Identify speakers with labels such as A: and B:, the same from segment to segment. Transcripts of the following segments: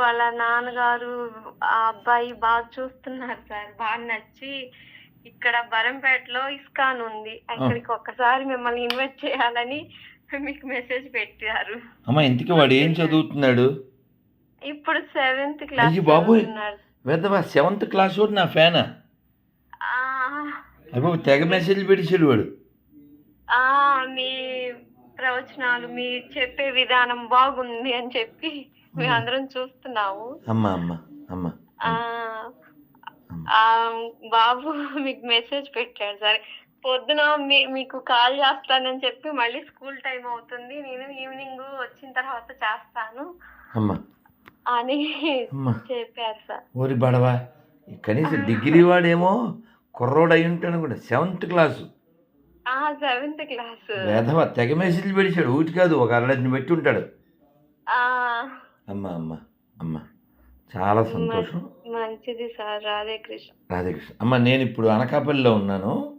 A: వాళ్ళ నాన్నగారు ఆ అబ్బాయి బాగా చూస్తున్నారు సార్. బాగా నచ్చి ఇక్కడ బరంపేటలో ఇస్కాన్ ఉంది. అక్కడికి ఒక్కసారి మిమ్మల్ని ఇన్వైట్ చేయాలని మీకు మెసేజ్ పెట్టారు.
B: అమ్మ ఇంటికి వాడు ఏం చదువుతున్నాడు?
A: ఇప్పుడు సెవెంత్ క్లాస్
B: అయ్యి బాబోయ్. వెదవా సెవెంత్ క్లాస్ వాడు నా ఫ్యానా? అయ్యో తెగ మెసేజ్ పెట్టేసాడు వాడు.
A: ఆ, మీ ప్రవచనాలు మీ చెప్పే విధానం బాగుంది అని చెప్పి మేము అందరం చూస్తున్నాము
B: అమ్మ అమ్మ అమ్మ.
A: బాబు మీకు మెసేజ్ పెట్టాడు సరే. పొద్దున మీకు కాల్ చేస్తానని చెప్పి మళ్ళీ స్కూల్ టైం అవుతుంది. నేను ఈవినింగ్ వచ్చిన తర్వాత చేస్తాను
B: అమ్మ.
A: అని చెప్పారు సార్.
B: ఓరి బడవా కనీసం డిగ్రీ వాడేమో కుర్రోడు అయి ఉంటాడు కూడా సెవెంత్ క్లాసు.
A: Seventh class.
B: వేధవ తెగ మెసేజ్ పెడిచాడు. ఊటి కాదు ఒక అరడని పెట్టి ఉంటాడు. అమ్మ అమ్మ అమ్మ. చాలా సంతోషం.
A: మంచిది సార్. రాధే కృష్ణ.
B: రాధాకృష్ణ అమ్మ నేను ఇప్పుడు అనకాపల్లిలో ఉన్నాను.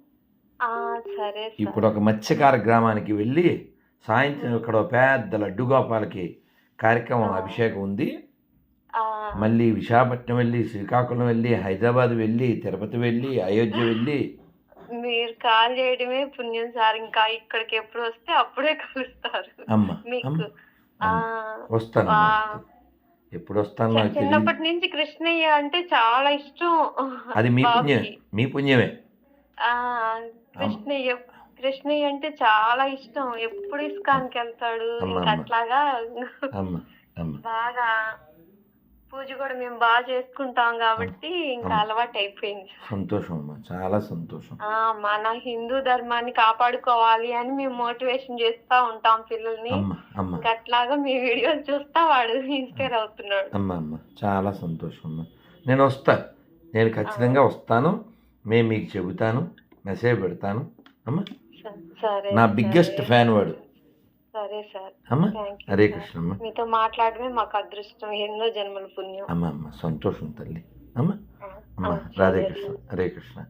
A: సరే
B: ఇప్పుడు ఒక మత్స్యకార గ్రామానికి వెళ్ళి సాయంత్రం ఇక్కడ పెద్ద లడ్డు గోపాలకి కార్యక్రమం అభిషేకం ఉంది. మళ్ళీ విశాఖపట్నం వెళ్ళి శ్రీకాకుళం వెళ్ళి హైదరాబాద్ వెళ్ళి తిరుపతి వెళ్ళి అయోధ్య వెళ్ళి
A: మీరు కాల్ చేయడమే పుణ్యం సార్. ఇంకా ఇక్కడికి ఎప్పుడు వస్తే అప్పుడే కలుస్తారు. మీకు.
B: వస్తాను ఎప్పుడు వస్తాను
A: చిన్నప్పటి నుంచి కృష్ణయ్య అంటే చాలా ఇష్టం.
B: అది మీ పుణ్యమే. మీ పుణ్యమే.
A: ఆ కృష్ణయ్య కృష్ణయ్య అంటే చాలా ఇష్టం. ఎప్పుడు ఇస్కాన్కి వెళ్తాడు. అట్లాగా బాగా పూజ కూడా మేము బాగా చేసుకుంటాం కాబట్టి ఇంకా. అలవాటు అయిపోయింది.
B: సంతోషం అమ్మ చాలా సంతోషం.
A: మన హిందూ ధర్మాన్ని కాపాడుకోవాలి అని మేము మోటివేషన్ చేస్తా ఉంటాం పిల్లల్ని. అట్లాగా మీ వీడియోలు చూస్తా వాడు ఇన్స్పైర్ అవుతున్నాడు.
B: అమ్మ అమ్మ చాలా సంతోషం అమ్మ. నేను వస్తా. నేను ఖచ్చితంగా వస్తాను. మేము మీకు చెబుతాను. మెసేజ్ పెడతాను. అమ్మ. నా. బిగ్గెస్ట్ ఫ్యాన్ వాడు.
A: సరే సార్.
B: అమ్మ హరే. కృష్ణ
A: మీతో మాట్లాడమే మాకు అదృష్టం. ఎన్నో జన్మల పుణ్యం.
B: అమ్మ అమ్మ సంతోషం తల్లి. అమ్మ అమ్మ రాధే కృష్ణ. హరే కృష్ణ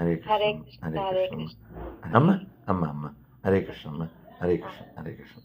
B: హరే
A: హరే
B: కృష్ణ
A: హరే
B: కృష్ణ
A: కృష్ణ
B: అమ్మ. అమ్మ అమ్మ హరే కృష్ణ అమ్మ హరే కృష్ణ హరే కృష్ణ.